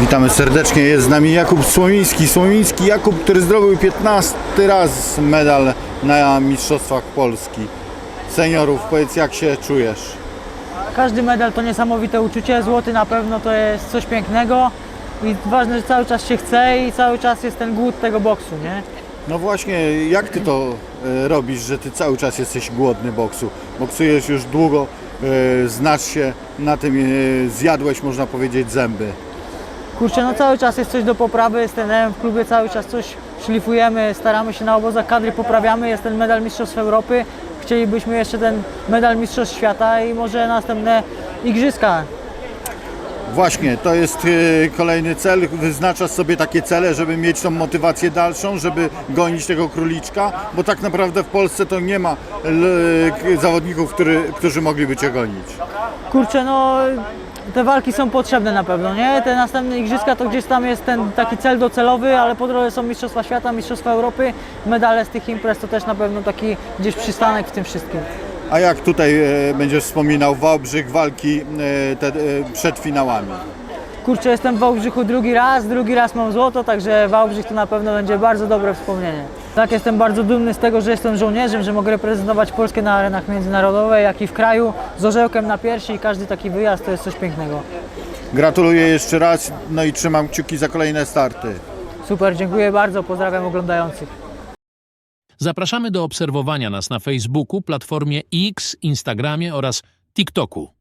Witamy serdecznie, jest z nami Jakub Słomiński. Słomiński Jakub, który zdobył 15 raz medal na Mistrzostwach Polski. Seniorów, powiedz jak się czujesz? Każdy medal to niesamowite uczucie, złoty na pewno to jest coś pięknego i ważne, że cały czas się chce i cały czas jest ten głód tego boksu, nie? No właśnie, jak ty to e, robisz, że ty cały czas jesteś głodny boksu? Boksujesz już długo, e, znasz się na tym, e, zjadłeś można powiedzieć zęby. Kurczę, no cały czas jest coś do poprawy, z trenerem w klubie cały czas coś szlifujemy, staramy się na obozach kadry, poprawiamy, jest ten medal Mistrzostw Europy, chcielibyśmy jeszcze ten medal Mistrzostw Świata i może następne Igrzyska. Właśnie, to jest e, kolejny cel. Wyznaczasz sobie takie cele, żeby mieć tą motywację dalszą, żeby gonić tego króliczka, bo tak naprawdę w Polsce to nie ma k- zawodników, który, którzy mogliby cię gonić. Kurczę, no te walki są potrzebne na pewno, nie? Te następne igrzyska to gdzieś tam jest ten taki cel docelowy, ale po drodze są Mistrzostwa Świata, Mistrzostwa Europy, medale z tych imprez to też na pewno taki gdzieś przystanek w tym wszystkim. A jak tutaj e, będziesz wspominał Wałbrzych, walki e, te, e, przed finałami? Kurczę, jestem w Wałbrzychu drugi raz, drugi raz mam złoto, także Wałbrzych to na pewno będzie bardzo dobre wspomnienie. Tak, jestem bardzo dumny z tego, że jestem żołnierzem, że mogę reprezentować Polskę na arenach międzynarodowych, jak i w kraju, z orzełkiem na piersi i każdy taki wyjazd to jest coś pięknego. Gratuluję jeszcze raz, no i trzymam kciuki za kolejne starty. Super, dziękuję bardzo, pozdrawiam oglądających. Zapraszamy do obserwowania nas na Facebooku, platformie X, Instagramie oraz TikToku.